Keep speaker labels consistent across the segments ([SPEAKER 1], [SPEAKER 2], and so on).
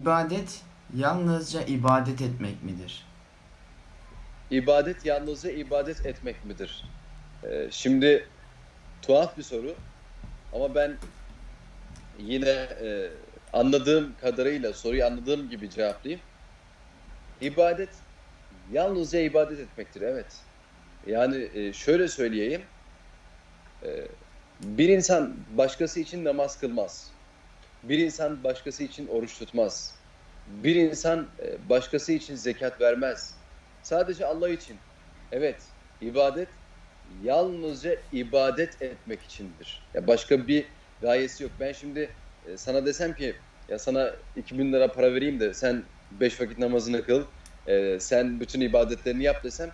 [SPEAKER 1] İbadet yalnızca ibadet etmek midir?
[SPEAKER 2] İbadet yalnızca ibadet etmek midir? Ee, şimdi tuhaf bir soru ama ben yine e, anladığım kadarıyla soruyu anladığım gibi cevaplayayım. İbadet yalnızca ibadet etmektir evet. Yani e, şöyle söyleyeyim. E, bir insan başkası için namaz kılmaz. Bir insan başkası için oruç tutmaz. Bir insan e, başkası için zekat vermez. Sadece Allah için. Evet, ibadet yalnızca ibadet etmek içindir. Ya başka bir gayesi yok. Ben şimdi e, sana desem ki ya sana 2000 lira para vereyim de sen 5 vakit namazını kıl, e, sen bütün ibadetlerini yap desem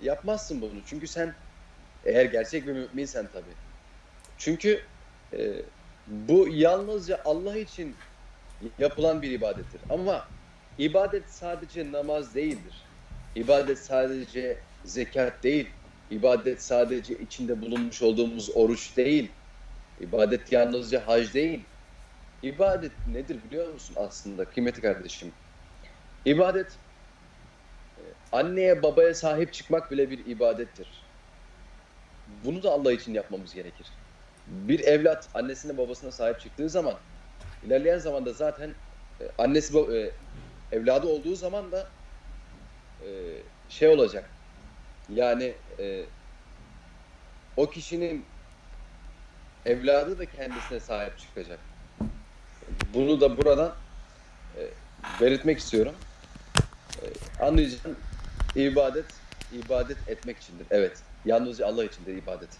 [SPEAKER 2] yapmazsın bunu. Çünkü sen eğer gerçek bir müminsen tabii. Çünkü bu yalnızca Allah için yapılan bir ibadettir. Ama ibadet sadece namaz değildir. İbadet sadece zekat değil. İbadet sadece içinde bulunmuş olduğumuz oruç değil. İbadet yalnızca hac değil. İbadet nedir biliyor musun aslında kıymetli kardeşim? İbadet e, anneye babaya sahip çıkmak bile bir ibadettir. Bunu da Allah için yapmamız gerekir. Bir evlat annesine babasına sahip çıktığı zaman ilerleyen zamanda zaten e, annesi e, evladı olduğu zaman da e, şey olacak. Yani o kişinin evladı da kendisine sahip çıkacak. Bunu da buradan e, belirtmek istiyorum. Anlayacağın ibadet ibadet etmek içindir. Evet. Yalnızca Allah içindir ibadet.